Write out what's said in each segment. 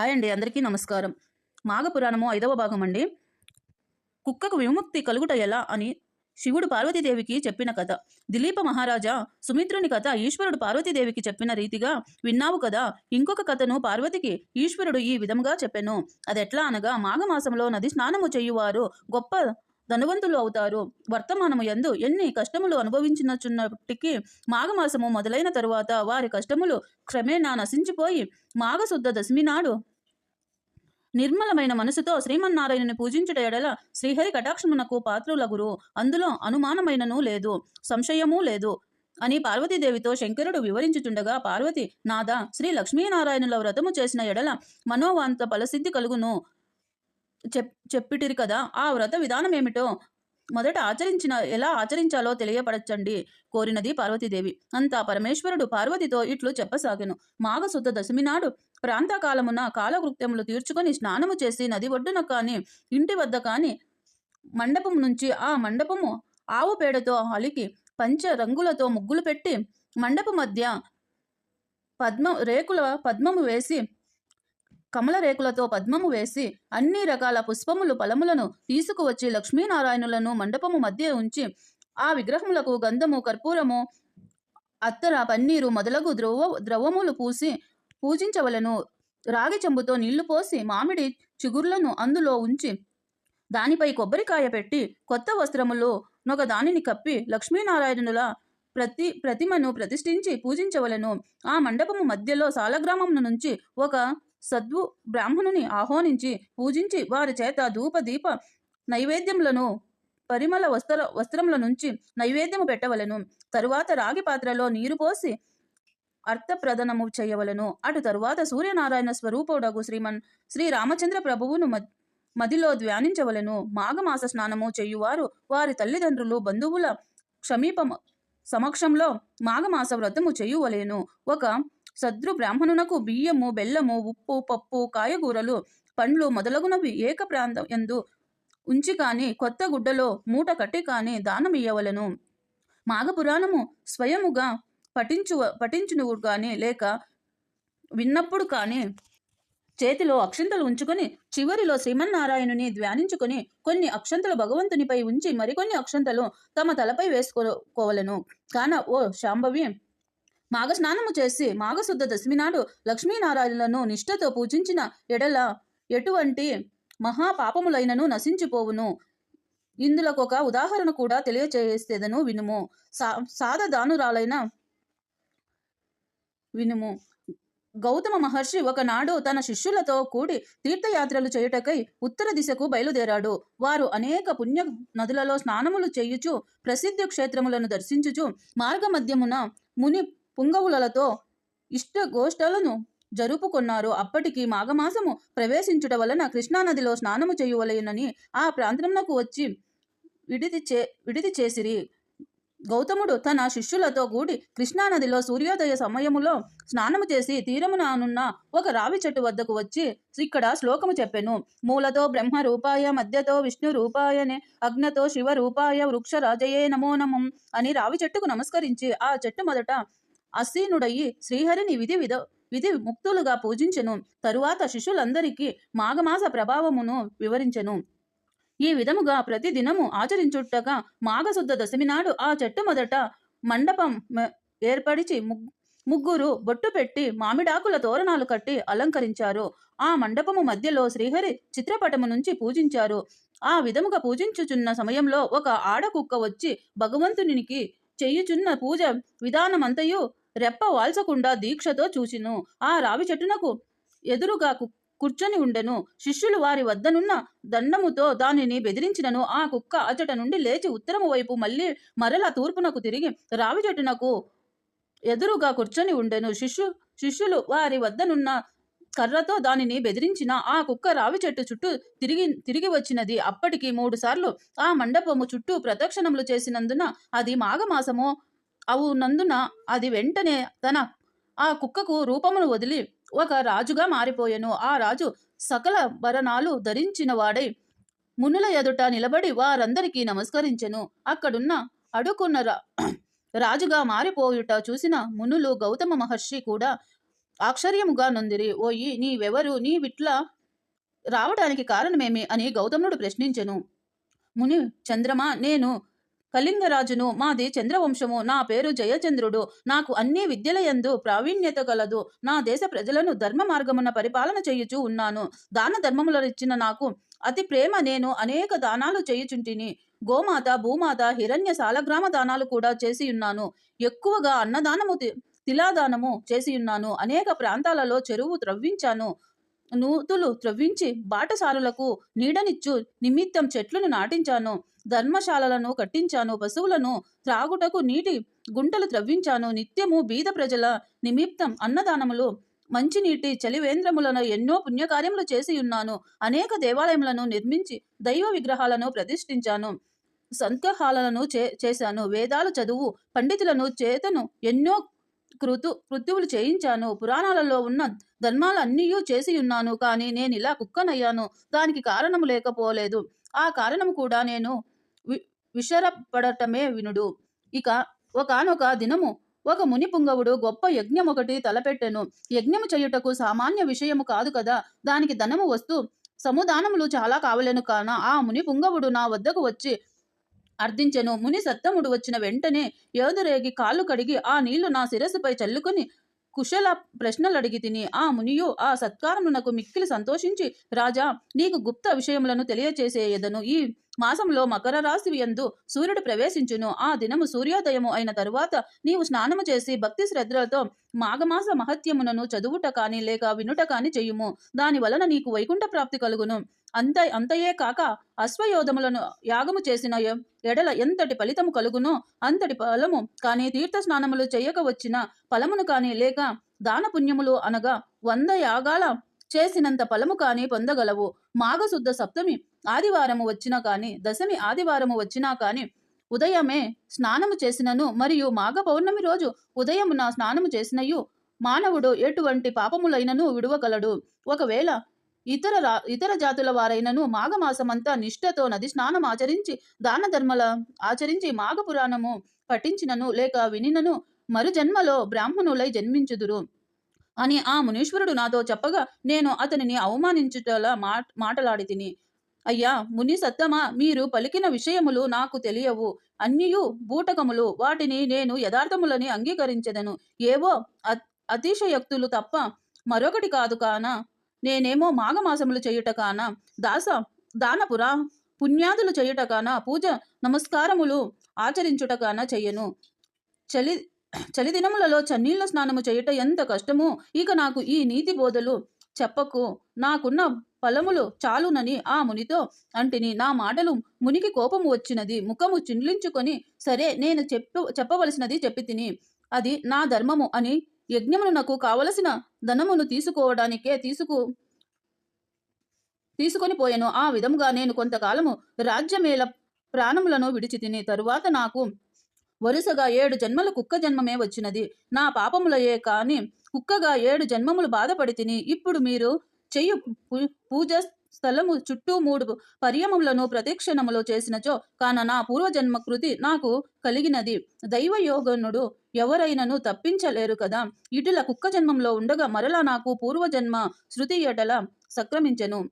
Hi అండి అందరికీ నమస్కారం. మాఘపురాణము ఐదవ భాగం అండి. కుక్కకు విముక్తి కలుగుట ఎలా అని శివుడు పార్వతీదేవికి చెప్పిన కథ. దిలీప మహారాజా సుమిత్రుని కథ ఈశ్వరుడు పార్వతీదేవికి చెప్పిన రీతిగా విన్నావు కదా? ఇంకొక కథను పార్వతికి ఈశ్వరుడు ఈ విధముగా చెప్పెను. అదెట్లా అనగా మాఘమాసంలో నది స్నానము చేయువారు గొప్ప ధనవంతులు అవుతారు. వర్తమానము ఎందు ఎన్ని కష్టములు అనుభవించినచున్నప్పటికీ మాఘమాసము మొదలైన తరువాత వారి కష్టములు క్రమేణా నశించిపోయి మాఘశుద్ధ దశమి నాడు నిర్మలమైన మనసుతో శ్రీమన్నారాయణుని పూజించుట ఎడల శ్రీహరి కటాక్షమునకు పాత్రులగురు అందులో అనుమానమైనను లేదు సంశయమూ లేదు అని పార్వతీదేవితో శంకరుడు వివరించుచుండగా పార్వతి నాదా శ్రీ లక్ష్మీనారాయణుల వ్రతము చేసిన ఎడల మనోవాంత ఫలసిద్ధి కలుగును చెప్ చెప్పిటిరి కదా ఆ వ్రత విధానం ఏమిటో మొదట ఆచరించిన ఎలా ఆచరించాలో తెలియపరచండి కోరినది పార్వతీదేవి. అంతా పరమేశ్వరుడు పార్వతితో ఇట్లు చెప్పసాగెను. మాఘశుద్ధ దశమి నాడు ప్రాంతకాలమున కాలకృత్యములు తీర్చుకొని స్నానము చేసి నది ఒడ్డున కాని ఇంటి వద్ద కాని మండపం నుంచి ఆ మండపము ఆవు పేడతో అలికి పంచ రంగులతో ముగ్గులు పెట్టి మండప మధ్య పద్మ రేకుల పద్మము వేసి కమల రేకులతో పద్మము వేసి అన్ని రకాల పుష్పములు ఫలములను తీసుకువచ్చి లక్ష్మీనారాయణులను మండపము మధ్య ఉంచి ఆ విగ్రహములకు గంధము కర్పూరము అత్తర పన్నీరు మొదలగు ద్రవ ద్రవములు పూసి పూజించవలను. రాగి చెంబుతో నీళ్ళు పోసి మామిడి చిగుర్లను అందులో ఉంచి దానిపై కొబ్బరికాయ పెట్టి కొత్త వస్త్రములు నొక దానిని కప్పి లక్ష్మీనారాయణుల ప్రతి ప్రతిమను ప్రతిష్ఠించి పూజించవలను. ఆ మండపము మధ్యలో సాలగ్రామం నుంచి ఒక సద్వు బ్రాహ్మణుని ఆహ్వానించి పూజించి వారి చేత ధూప దీప నైవేద్యములను పరిమళ వస్త్ర వస్త్రముల నుంచి నైవేద్యము పెట్టవలను. తరువాత రాగి పాత్రలో నీరు పోసి అర్థప్రదనము చేయవలను. అటు తరువాత సూర్యనారాయణ స్వరూపుడగు శ్రీమన్ శ్రీ రామచంద్ర ప్రభువును మదిలో ధ్యానించవలను. మాఘమాస స్నానము చేయువారు వారి తల్లిదండ్రులు బంధువుల క్షమీప సమక్షంలో మాఘమాస వ్రతము చేయువలేను. ఒక సద్రు బ్రాహ్మణునకు బియ్యము బెల్లము ఉప్పు పప్పు కాయగూరలు పండ్లు మొదలగునవి ఏక ప్రాంతం ఎందు ఉంచి కాని కొత్త గుడ్డలో మూట కట్టి కాని దానమియ్యవలను. మాఘపురాణము స్వయముగా పఠించు పఠించును కానీ లేక విన్నప్పుడు కానీ చేతిలో అక్షంతలు ఉంచుకొని చివరిలో శ్రీమన్నారాయణుని ధ్యానించుకొని కొన్ని అక్షంతలు భగవంతునిపై ఉంచి మరికొన్ని అక్షంతలు తమ తలపై వేసుకోవలను. కాన ఓ శాంభవి మాఘస్నానము చేసి మాఘశుద్ధ దశమి నాడు లక్ష్మీనారాయణులను నిష్ఠతో పూజించిన ఎడల ఎటువంటి మహాపాపములైనను నశించిపోవును. ఇందులోకొక ఉదాహరణ కూడా తెలియచేసేదను వినుము. సా సాధదానురాలైన వినుము. గౌతమ మహర్షి ఒకనాడు తన శిష్యులతో కూడి తీర్థయాత్రలు చేయుటకై ఉత్తర దిశకు బయలుదేరాడు. వారు అనేక పుణ్య నదులలో స్నానములు చేయుచు ప్రసిద్ధ క్షేత్రములను దర్శించుచు మార్గమధ్యమున ముని పుంగవులతో ఇష్ట గోష్ఠలను జరుపుకొన్నారు. అప్పటికి మాఘమాసము ప్రవేశించుట వలన కృష్ణానదిలో స్నానము చేయువలెనని ఆ ప్రాంతంలోకి వచ్చి విడిది చే విడిది చేసిరి. గౌతముడు తన శిష్యులతో కూడి కృష్ణానదిలో సూర్యోదయ సమయములో స్నానము చేసి తీరమునానున్న ఒక రావి చెట్టు వద్దకు వచ్చి ఇక్కడ శ్లోకము చెప్పెను. మూలతో బ్రహ్మ రూపాయ మధ్యతో విష్ణు రూపాయనే అగ్నతో శివ రూపాయ వృక్ష రాజయే నమో నమం అని రావి చెట్టుకు నమస్కరించి ఆ చెట్టు మొదట అసీనుడయి శ్రీహరిని విధి విధ విధి ముక్తులుగా పూజించెను. తరువాత శిష్యులందరికీ మాఘమాస ప్రభావమును వివరించెను. ఈ విధముగా ప్రతి దినము ఆచరించుటగా మాఘశుద్ధ దశమి నాడు ఆ చెట్టు మొదట మండపం ఏర్పడిచి ఏర్పరిచి ముగ్గురు బొట్టు పెట్టి మామిడాకుల తోరణాలు కట్టి అలంకరించారు. ఆ మండపము మధ్యలో శ్రీహరి చిత్రపటము నుంచి పూజించారు. ఆ విధముగా పూజించుచున్న సమయంలో ఒక ఆడకుక్క వచ్చి భగవంతునికి చేయుచున్న పూజ విధానమంతయు రెప్ప వాల్చకుండా దీక్షతో చూచిను. ఆ రావి చెట్టునకు ఎదురుగా కు- కూర్చొని ఉండెను. శిష్యులు వారి వద్దనున్న దండముతో దానిని బెదిరించినను. ఆ కుక్క అచట నుండి లేచి ఉత్తరము వైపు మళ్ళీ మరల తూర్పునకు తిరిగి రావి చెట్టునకు ఎదురుగా కూర్చొని ఉండెను. శిష్యు శిష్యులు వారి వద్దనున్న కర్రతో దానిని బెదిరించిన ఆ కుక్క రావి చెట్టు చుట్టూ తిరిగి తిరిగి వచ్చినది. అప్పటికి మూడు సార్లు ఆ మండపము చుట్టూ ప్రదక్షిణములు చేసినందున అది మాఘమాసము అవునందున అది వెంటనే తన ఆ కుక్కకు రూపమును వదిలి ఒక రాజుగా మారిపోయెను. ఆ రాజు సకల భరణాలు ధరించిన వాడై. మునుల ఎదుట నిలబడి వారందరికీ నమస్కరించెను. అక్కడున్న అడుకున్న రా- రాజుగా మారిపోయుట చూసిన మునులు గౌతమ మహర్షి కూడా ఆశ్చర్యముగా నొందిరి. ఓయి నీవెవరు? నీ విట్ల రావడానికి కారణమేమి అని గౌతముడు ప్రశ్నించెను. ముని చంద్రమా నేను కళింగరాజును మాది చంద్రవంశము నా పేరు జయచంద్రుడు నాకు అన్ని విద్యలయందు ప్రావీణ్యత కలదు నా దేశ ప్రజలను ధర్మ మార్గమున పరిపాలన చేయుచూ ఉన్నాను దాన ధర్మములనిచ్చిన నాకు అతి ప్రేమ నేను అనేక దానాలు చేయుచుంటిని గోమాత భూమాత హిరణ్య సాలగ్రామ దానాలు కూడా చేసి ఉన్నాను ఎక్కువగా అన్నదానము తి- తిలాదానము చేసి ఉన్నాను అనేక ప్రాంతాలలో చెరువు త్రవ్వించాను నూతులు త్రవ్వించి బాటసారులకు నీడనిచ్చు నిమిత్తం చెట్లను నాటించాను ధర్మశాలలను కట్టించాను పశువులను త్రాగుటకు నీటి గుంటలు త్రవ్వించాను. నిత్యము బీద ప్రజల నిమిత్తం అన్నదానములు మంచినీటి చలివేంద్రములను ఎన్నో పుణ్యకార్యములు చేసి ఉన్నాను అనేక దేవాలయములను నిర్మించి దైవ విగ్రహాలను ప్రతిష్ఠించాను. సంతహాలను చే చేశాను. వేదాలు చదువు పండితులను చేతను ఎన్నో కృతు కృత్యువులు చేయించాను. పురాణాలలో ఉన్న ధర్మాలన్నీ చేసి ఉన్నాను కానీ నేను ఇలా కుక్కనయ్యాను. దానికి కారణము లేకపోలేదు. ఆ కారణము కూడా నేను విషరపడటమే వినుడు. ఇక ఒకనొక దినము ఒక ముని పుంగవుడు గొప్ప యజ్ఞం ఒకటి తలపెట్టెను. యజ్ఞము చేయుటకు సామాన్య విషయము కాదు కదా? దానికి ధనము వస్తూ సముదానములు చాలా కావలేను కాన ఆ ముని పుంగవుడు నా వద్దకు వచ్చి అర్థించెను ముని సత్తముడు వచ్చిన వెంటనే ఏదురేగి కాళ్ళు కడిగి ఆ నీళ్ళు నా శిరస్సుపై చల్లుకుని కుశల ప్రశ్నలు అడిగి తిని ఆ మునియు ఆ సత్కారమునకు మిక్కిలి సంతోషించి రాజా నీకు గుప్త విషయములను తెలియచేసేయదను ఈ మాసంలో మకర రాశి యందు సూర్యుడు ప్రవేశించును. ఆ దినము సూర్యోదయము అయిన తరువాత నీవు స్నానము చేసి భక్తి శ్రద్ధలతో మాఘమాస మహత్యమునను చదువుట కాని లేక వినుట కాని చెయ్యుము దాని వలన నీకు వైకుంఠ ప్రాప్తి కలుగును. అంత అంతయే కాక అశ్వయోధములను యాగము చేసిన ఎడల ఎంతటి ఫలితము కలుగునో అంతటి ఫలము కానీ తీర్థ స్నానములు చేయక వచ్చిన ఫలమును కాని లేక దాన పుణ్యములు అనగా వంద యాగాల చేసినంత ఫలము కాని పొందగలవు. మాఘశుద్ధ సప్తమి ఆదివారము వచ్చినా కాని దశమి ఆదివారము వచ్చినా కాని ఉదయమే స్నానము చేసినను మరియు మాఘ పౌర్ణమి రోజు ఉదయమున స్నానము చేసినయు మానవుడు ఎటువంటి పాపములైనను విడువగలడు. ఒకవేళ ఇతర ఇతర జాతుల వారైనను మాఘమాసమంతా నిష్ఠతో నది స్నానం ఆచరించి దాన ధర్మల ఆచరించి మాఘ పురాణము పఠించినను లేక వినినను మరు జన్మలో బ్రాహ్మణులై జన్మించుదురు. అని ఆ మునీశ్వరుడు నాతో చెప్పగా నేను అతనిని అవమానించుటలా మాట మాటలాడి తిని అయ్యా ముని సత్తమా? మీరు పలికిన విషయములు నాకు తెలియవు. అన్నియు బూటకములు. వాటిని నేను యథార్థములని అంగీకరించెదను. ఏవో అతిశయక్తులు అతిశయోక్తులు తప్ప మరొకటి కాదు కాన? నేనేమో మాఘమాసములు చేయుట కాన? దాస దానపురా పుణ్యాదులు చేయుట కాన? పూజ నమస్కారములు ఆచరించుట కాన చెయ్యను. చలి చలిదినములలో చన్నీళ్ళ స్నానము చేయుట ఎంత కష్టమో! ఇక నాకు ఈ నీతి బోధలు చెప్పకు. నాకున్న ఫలములు చాలునని ఆ మునితో అంటిని. నా మాటలు మునికి కోపము వచ్చినది. ముఖము చిండ్లించుకొని సరే నేను చెప్ప చెప్పవలసినది చెప్పి తిని. అది నా ధర్మము అని యజ్ఞమును నాకు కావలసిన ధనమును తీసుకోవడానికే తీసుకు తీసుకొని పోయాను. ఆ విధముగా నేను కొంతకాలము రాజ్యమేళ ప్రాణములను విడిచి తిని తరువాత నాకు వరుసగా ఏడు జన్మల కుక్క జన్మమే వచ్చినది. నా పాపములయే కాని కుక్కగా ఏడు జన్మములు బాధపడి తిని ఇప్పుడు మీరు చెయ్యు పూ- పూజ స్థలము చుట్టూ మూడు పర్యమములను ప్రతిక్షణములో చేసినచో కాన నా పూర్వజన్మ కృతి నాకు కలిగినది. దైవ యోగనుడు ఎవరైనను తప్పించలేరు కదా. ఇటుల కుక్క జన్మంలో ఉండగా మరలా నాకు పూర్వజన్మ శృతి ఎడల సక్రమించెను.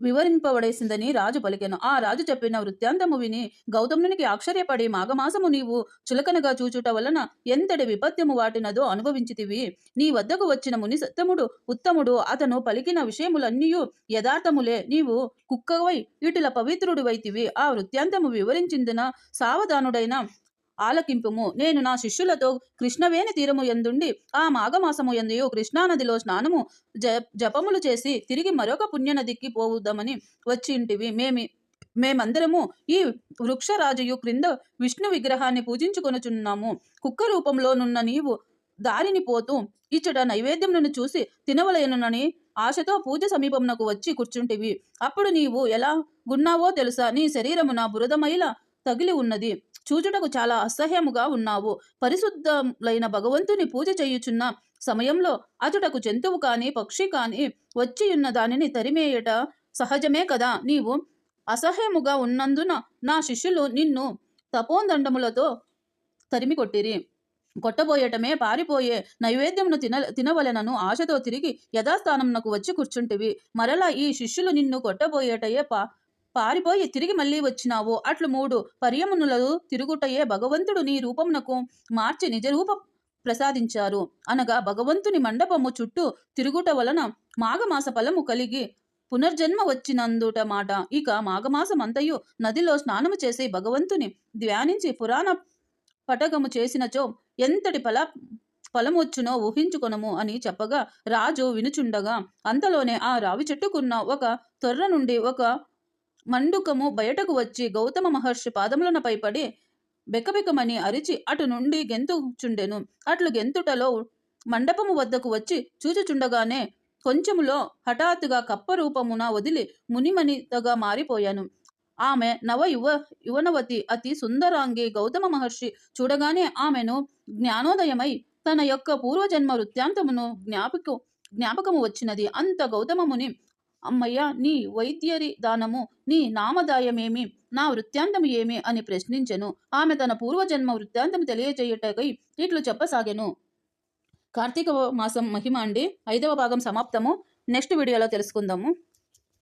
వివరింపబడేసిందని రాజు పలికెను. ఆ రాజు చెప్పిన వృత్తాంతము విని గౌతమునికి ఆశ్చర్యపడి మాఘమాసము నీవు చులకనగా చూచుట వలన ఎంతటి విపత్యము వాటినదో అనుభవించితివి. నీ వద్దకు వచ్చిన ముని సత్తముడు ఉత్తముడు అతను పలికిన విషయములన్నీయు యథార్థములే. నీవు కుక్కవై ఇటుల పవిత్రుడివైతివి. ఆ వృత్తాంతము వివరించిందిన సావధానుడైన ఆలకింపుము. నేను నా శిష్యులతో కృష్ణవేణి తీరము ఎందుండి ఆ మాఘమాసము ఎందు కృష్ణానదిలో స్నానము జ జపములు చేసి తిరిగి మరొక పుణ్యనదికి పోవుదామని వచ్చింటివి. మేమి మేమందరము ఈ వృక్షరాజయు క్రింద విష్ణు విగ్రహాన్ని పూజించుకొనుచున్నాము. కుక్క రూపంలోనున్న నీవు దారిని పోతూ ఇచ్చట నైవేద్యములను చూసి తినవలేనునని ఆశతో పూజ సమీపమునకు వచ్చి కూర్చుంటివి. అప్పుడు నీవు ఎలా గున్నావో తెలుసా? నీ శరీరమున బురదమైల తగిలి ఉన్నది. చూచుటకు చాలా అసహ్యముగా ఉన్నావు. పరిశుద్ధములైన భగవంతుని పూజ చేయుచున్న సమయంలో అతుటకు జంతువు కాని పక్షి కాని వచ్చి ఉన్న దానిని తరిమేయట సహజమే కదా? నీవు అసహ్యముగా ఉన్నందున నా శిష్యులు నిన్ను తపోందండములతో తరిమి కొట్టిరి కొట్టబోయటమే పారిపోయే నైవేద్యమును తిన తినవలెనను ఆశతో తిరిగి యథాస్థానమునకు వచ్చి కూర్చుంటివి. మరలా ఈ శిష్యులు నిన్ను కొట్టబోయేటయే పా పారిపోయి తిరిగి మళ్ళీ వచ్చినావు. అట్లు మూడు. పర్యమునులు తిరుగుటయే భగవంతుడు నీ రూపమునకు మార్చి నిజరూప ప్రసాదించారు. అనగా భగవంతుని మండపము చుట్టూ తిరుగుట వలన మాఘమాస ఫలము కలిగి పునర్జన్మ వచ్చినందుట మాట. ఇక మాఘమాసమంతయు నదిలో స్నానము చేసి భగవంతుని ధ్యానించి పురాణ పటకము చేసినచో ఎంతటి ఫల ఫలమొచ్చునో ఊహించుకొనము అని చెప్పగా రాజు వినుచుండగా అంతలోనే ఆ రావి చెట్టుకున్న ఒక తొర్ర నుండి ఒక మండుకము బయటకు వచ్చి గౌతమ మహర్షి పాదములనపై పడి బెకబెకమని అరిచి అటు నుండి గెంతుచుండెను. అట్లు గెంతుటలో మండపము వద్దకు వచ్చి చూచుచుండగానే కొంచెములో హఠాత్తుగా కప్ప రూపమున వదిలి మునిమనితగా మారిపోయాను. ఆమె నవ యువ యువనవతి అతి సుందరాంగి గౌతమ మహర్షి చూడగానే ఆమెను జ్ఞానోదయమై తన యొక్క పూర్వజన్మ వృత్తాంతమును జ్ఞాపకం జ్ఞాపకము వచ్చినది. అంత గౌతమముని అమ్మయ్య నీ వైద్యరి దానము నీ నామదాయమేమి? నా వృత్తాంతము ఏమి? అని ప్రశ్నించెను. ఆమె తన పూర్వజన్మ వృత్తాంతము తెలియజేయుటకై ఇట్లు చెప్పసాగెను. కార్తీక మాసం మహిమ అండి. ఐదవ భాగం సమాప్తము. నెక్స్ట్ వీడియోలో తెలుసుకుందాము.